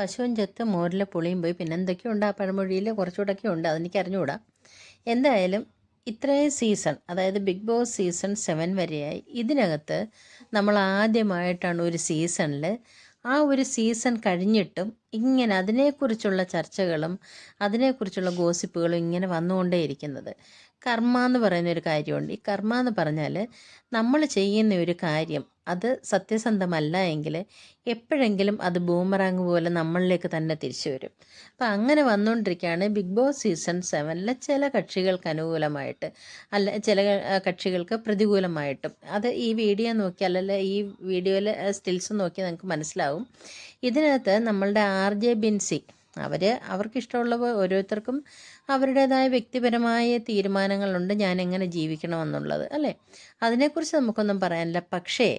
പശുവും ചത്ത് മോരിലെ പുളിയും പോയി. പിന്നെ എന്തൊക്കെയോ ഉണ്ട് ആ പഴമൊഴിയിൽ? കുറച്ചുകൂടെയൊക്കെ ഉണ്ട്. അതെനിക്ക് അറിഞ്ഞുകൂടാ എന്തായാലും ഇത്രയും സീസൺ അതായത് ബിഗ് ബോസ് സീസൺ സെവൻ വരെയായി. ഇതിനകത്ത് നമ്മൾ ആദ്യമായിട്ടാണ് ഒരു സീസണിൽ ആ ഒരു സീസൺ കഴിഞ്ഞിട്ടും ഇങ്ങനെ അതിനെക്കുറിച്ചുള്ള ചർച്ചകളും അതിനെക്കുറിച്ചുള്ള ഗോസിപ്പുകളും ഇങ്ങനെ വന്നുകൊണ്ടേയിരിക്കുന്നത് കർമ്മ എന്ന് പറയുന്ന ഒരു കാര്യമുണ്ട്. ഈ കർമ്മ എന്ന് പറഞ്ഞാൽ നമ്മൾ ചെയ്യുന്ന ഒരു കാര്യം അത് സത്യസന്ധമല്ല എങ്കിൽ എപ്പോഴെങ്കിലും അത് ബൂമറാങ് പോലെ നമ്മളിലേക്ക് തന്നെ തിരിച്ചു വരും. അപ്പം അങ്ങനെ വന്നുകൊണ്ടിരിക്കുകയാണ് ബിഗ് ബോസ് സീസൺ സെവനിലെ ചില കക്ഷികൾക്ക് അനുകൂലമായിട്ട് അല്ല ചില കക്ഷികൾക്ക് പ്രതികൂലമായിട്ടും. അത് ഈ വീഡിയോ നോക്കി അല്ല ഈ വീഡിയോയിലെ സ്റ്റിൽസ് നോക്കി നമുക്ക് മനസ്സിലാവും. ഇതിനകത്ത് നമ്മളുടെ ആർ ജെ ബിൻസി അവർ അവർക്കിഷ്ടമുള്ള ഓരോരുത്തർക്കും അവരുടേതായ വ്യക്തിപരമായ തീരുമാനങ്ങളുണ്ട് ഞാൻ എങ്ങനെ ജീവിക്കണമെന്നുള്ളത് അല്ലേ? അതിനെക്കുറിച്ച് നമുക്കൊന്നും പറയാനില്ല. പക്ഷേ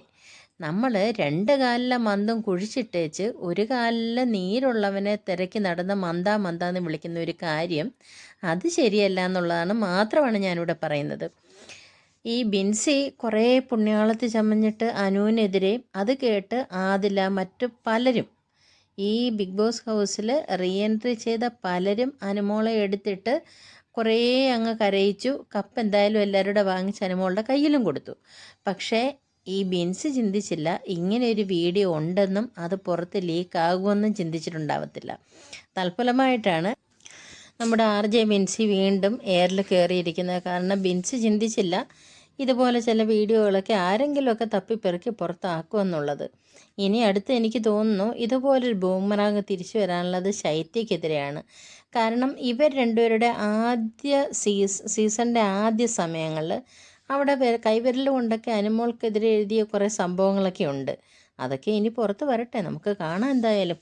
നമ്മൾ രണ്ട് കാലിലെ മന്ദം കുഴിച്ചിട്ടേച്ച് ഒരു കാലിലെ നീരുള്ളവനെ തിരക്കി നടന്ന് മന്ദ മന്ദ എന്ന് വിളിക്കുന്ന ഒരു കാര്യം അത് ശരിയല്ല എന്നുള്ളതാണ് മാത്രമാണ് ഞാനിവിടെ പറയുന്നത്. ഈ ബിൻസി കുറേ പുണ്യാളത്ത് ചമഞ്ഞിട്ട് അനുവിനെതിരെ അത് കേട്ട് ആദില മറ്റു പലരും ഈ ബിഗ് ബോസ് ഹൗസിൽ റീ എൻട്രി ചെയ്ത പലരും അനുമോളെ എടുത്തിട്ട് കുറേ അങ്ങ് കരയിച്ചു. കപ്പ് എന്തായാലും എല്ലാവരുടെ വാങ്ങിച്ച് അനുമോളുടെ കയ്യിലും കൊടുത്തു. പക്ഷേ ഈ ബിൻസ് ചിന്തിച്ചില്ല. ഇങ്ങനെ ഒരു വീഡിയോ ഉണ്ടെന്നും അത് പുറത്ത് ലീക്ക് ആകുമെന്നും ചിന്തിച്ചിട്ടുണ്ടാവത്തില്ല. തൽഫലമായിട്ടാണ് നമ്മുടെ ആർ ജെ ബിൻസി വീണ്ടും എയറിൽ കയറിയിരിക്കുന്നത് കാരണം ബിൻസ് ചിന്തിച്ചില്ല. ഇതുപോലെ ചില വീഡിയോകളൊക്കെ ആരെങ്കിലുമൊക്കെ തപ്പിപ്പെറുക്കി പുറത്താക്കുമെന്നുള്ളത് ഇനി അടുത്ത് എനിക്ക് തോന്നുന്നു ഇതുപോലൊരു ബൂമറാങ് തിരിച്ചു വരാനുള്ളത് ശൈത്യക്കെതിരെയാണ്. കാരണം ഇവർ രണ്ടുപേരുടെ ആദ്യ സീസ് സീസണിന്റെ ആദ്യ സമയങ്ങളിൽ അവിടെ കൈവിരൽ കൊണ്ടൊക്കെ അനുമോൾക്കെതിരെ എഴുതിയ കുറേ സംഭവങ്ങളൊക്കെ ഉണ്ട്. അതൊക്കെ ഇനി പുറത്ത് വരട്ടെ. നമുക്ക് കാണാം എന്തായാലും.